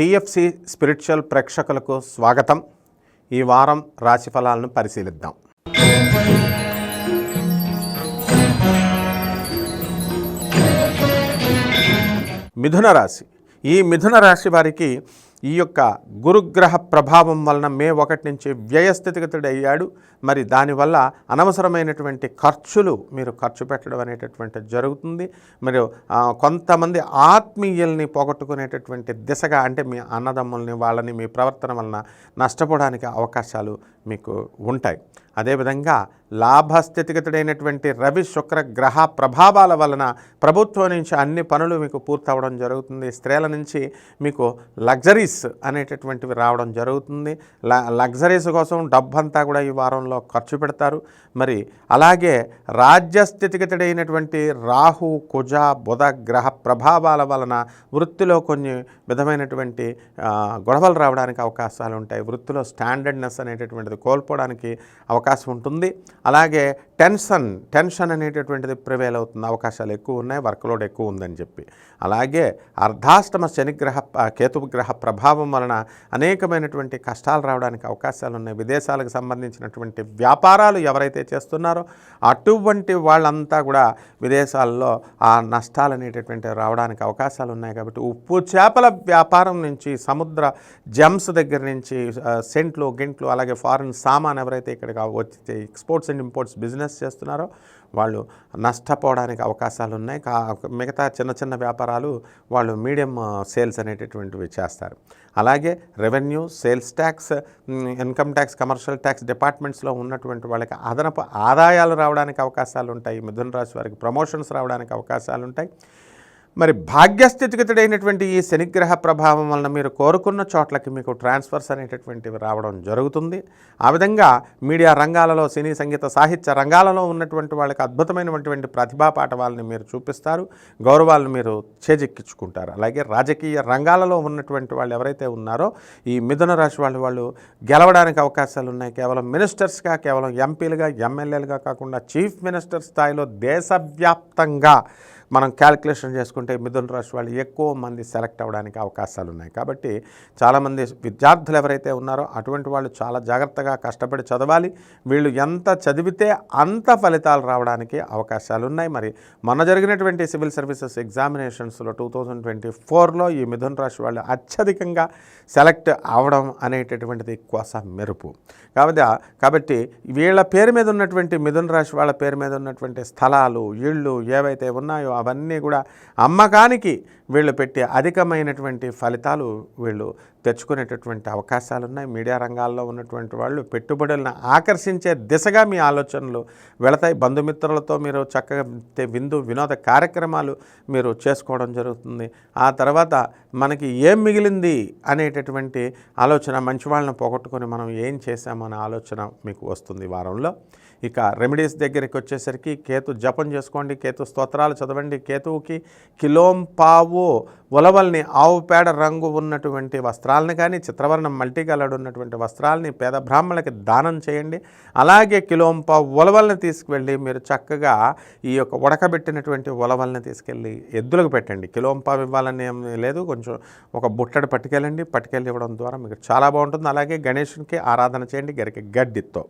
TFC spiritual ప్రేక్షకులకు స్వాగతం. ఈ వారం రాశిఫలాలను పరిశీలిద్దాం. మిథున రాశి. ఈ మిథున రాశి వారికి ఈ యొక్క గురుగ్రహ ప్రభావం వలన మే ఒకటి నుంచి వ్యయస్థితిగతుడు అయ్యాడు. మరి దానివల్ల అనవసరమైనటువంటి ఖర్చులు మీరు ఖర్చు పెట్టడం అనేటటువంటి జరుగుతుంది. మరియు కొంతమంది ఆత్మీయుల్ని పోగొట్టుకునేటటువంటి దిశగా అంటే మీ అన్నదమ్ముల్ని వాళ్ళని మీ ప్రవర్తన వలన నష్టపోవడానికి అవకాశాలు మీకు ఉంటాయి. అదేవిధంగా లాభస్థితిగతుడైనటువంటి రవి శుక్ర గ్రహ ప్రభావాల వలన ప్రభుత్వం నుంచి అన్ని పనులు మీకు పూర్తవడం జరుగుతుంది. స్త్రీల నుంచి మీకు లగ్జరీస్ అనేటటువంటివి రావడం జరుగుతుంది. లగ్జరీస్ కోసం డబ్బంతా కూడా ఈ వారంలో ఖర్చు పెడతారు. మరి అలాగే రాజ్యస్థితిగతుడైనటువంటి రాహు కుజ బుధ గ్రహ ప్రభావాల వలన వృత్తిలో కొన్ని విధమైనటువంటి గొడవలు రావడానికి అవకాశాలు ఉంటాయి. వృత్తిలో స్టాండర్డ్నెస్ అనేటటువంటి అనేటటువంటిది కోల్పోవడానికి అవకాశం ఉంటుంది. అలాగే టెన్షన్ టెన్షన్ అనేటటువంటిది ప్రివేల్ అవుతున్న అవకాశాలు ఎక్కువ ఉన్నాయి వర్క్లోడ్ ఎక్కువ ఉందని చెప్పి. అలాగే అర్ధాష్టమ శనిగ్రహ కేతుగ్రహ గ్రహ ప్రభావం వలన అనేకమైనటువంటి కష్టాలు రావడానికి అవకాశాలు ఉన్నాయి. విదేశాలకు సంబంధించినటువంటి వ్యాపారాలు ఎవరైతే చేస్తున్నారో అటువంటి వాళ్ళంతా కూడా విదేశాల్లో ఆ నష్టాలు అనేటటువంటివి రావడానికి అవకాశాలు ఉన్నాయి కాబట్టి ఉప్పు చేపల వ్యాపారం నుంచి సముద్ర జమ్స్ దగ్గర నుంచి సెంట్లు గింట్లు అలాగే ఫారిన్ సామాన్ ఎవరైతే ఇక్కడికి వచ్చి ఎక్స్పోర్ట్స్ అండ్ ఇంపోర్ట్స్ బిజినెస్ చేస్తున్నారో వాళ్ళు నష్టపోవడానికి అవకాశాలు ఉన్నాయి కా మిగతా చిన్న చిన్న వ్యాపారాలు వాళ్ళు మీడియం సేల్స్ అనేటటువంటివి చేస్తారు. అలాగే revenue sales tax income tax commercial tax డిపార్ట్మెంట్స్లో ఉన్నటువంటి వాళ్ళకి అదనపు ఆదాయాలు రావడానికి అవకాశాలు ఉంటాయి మిథున రాశి వారికి ప్రమోషన్స్ రావడానికి అవకాశాలు ఉంటాయి మరి భాగ్యస్థితిగతుడైనటువంటి ఈ శనిగ్రహ ప్రభావం వలన మీరు కోరుకున్న చోట్లకి మీకు ట్రాన్స్ఫర్స్ అనేటటువంటివి రావడం జరుగుతుంది. ఆ విధంగా మీడియా రంగాలలో సినీ సంగీత సాహిత్య రంగాలలో ఉన్నటువంటి వాళ్ళకి అద్భుతమైనటువంటి ప్రతిభా పాఠవాలని మీరు చూపిస్తారు. గౌరవాలను మీరు చేజెక్కించుకుంటారు. అలాగే రాజకీయ రంగాలలో ఉన్నటువంటి వాళ్ళు ఎవరైతే ఉన్నారో ఈ మిథున రాశి వాళ్ళు వాళ్ళు గెలవడానికి అవకాశాలు ఉన్నాయి. కేవలం మినిస్టర్స్గా కేవలం ఎంపీలుగా ఎమ్మెల్యేలుగా కాకుండా చీఫ్ మినిస్టర్ స్థాయిలో దేశవ్యాప్తంగా మనం క్యాలిక్యులేషన్ చేసుకుంటే మిథున రాశి వాళ్ళు ఎక్కువ మంది సెలెక్ట్ అవ్వడానికి అవకాశాలు ఉన్నాయి. కాబట్టి చాలామంది విద్యార్థులు ఎవరైతే ఉన్నారో అటువంటి వాళ్ళు చాలా జాగ్రత్తగా కష్టపడి చదవాలి. వీళ్ళు ఎంత చదివితే అంత ఫలితాలు రావడానికి అవకాశాలు ఉన్నాయి. మరి మొన్న జరిగినటువంటి సివిల్ సర్వీసెస్ ఎగ్జామినేషన్స్లో టూ థౌజండ్ ట్వంటీ ఫోర్లో ఈ మిథున రాశి వాళ్ళు అత్యధికంగా సెలెక్ట్ అవడం అనేటటువంటిది కోస మెరుపు. కాబట్టి కాబట్టి వీళ్ళ పేరు మీద ఉన్నటువంటి మిథున రాశి వాళ్ళ పేరు మీద ఉన్నటువంటి స్థలాలు ఇళ్ళు ఏవైతే ఉన్నాయో అవన్నీ కూడా అమ్మకానికి వీళ్ళు పెట్టే అధికమైనటువంటి ఫలితాలు వీళ్ళు తెచ్చుకునేటటువంటి అవకాశాలు ఉన్నాయి మీడియా రంగాల్లో ఉన్నటువంటి వాళ్ళు పెట్టుబడులను ఆకర్షించే దిశగా మీ ఆలోచనలు వెళతాయి. బంధుమిత్రులతో మీరు చక్కగా విందు వినోద కార్యక్రమాలు మీరు చేసుకోవడం జరుగుతుంది. ఆ తర్వాత మనకి ఏం మిగిలింది అనేటటువంటి ఆలోచన మంచి వాళ్ళని పోగొట్టుకొని మనం ఏం చేశామనే ఆలోచన మీకు వస్తుంది వారంలో. ఇక రెమెడీస్ దగ్గరికి వచ్చేసరికి కేతు జపం చేసుకోండి కేతు స్తోత్రాలు చదవండి కేతువుకి కిలోం పావు కిలోంపావు ఉలవల్ని ఆవు పేడ రంగు ఉన్నటువంటి వస్త్రాలని కానీ చిత్రవర్ణం మల్టీ కలర్ ఉన్నటువంటి వస్త్రాలని పేద బ్రాహ్మణులకి దానం చేయండి. అలాగే కిలోంప ఉలవల్ని తీసుకువెళ్ళి మీరు చక్కగా ఈ యొక్క ఉడకబెట్టినటువంటి ఉలవల్ని తీసుకెళ్ళి ఎద్దులకు పెట్టండి. కిలోంప ఇవ్వాలని ఏం లేదు. కొంచెం ఒక బుట్టడు పట్టుకెళ్ళండి. పట్టుకెళ్ళి ఇవ్వడం ద్వారా మీకు చాలా బాగుంటుంది. అలాగే గణేషునికి ఆరాధన చేయండి. గరికి గడ్డితో.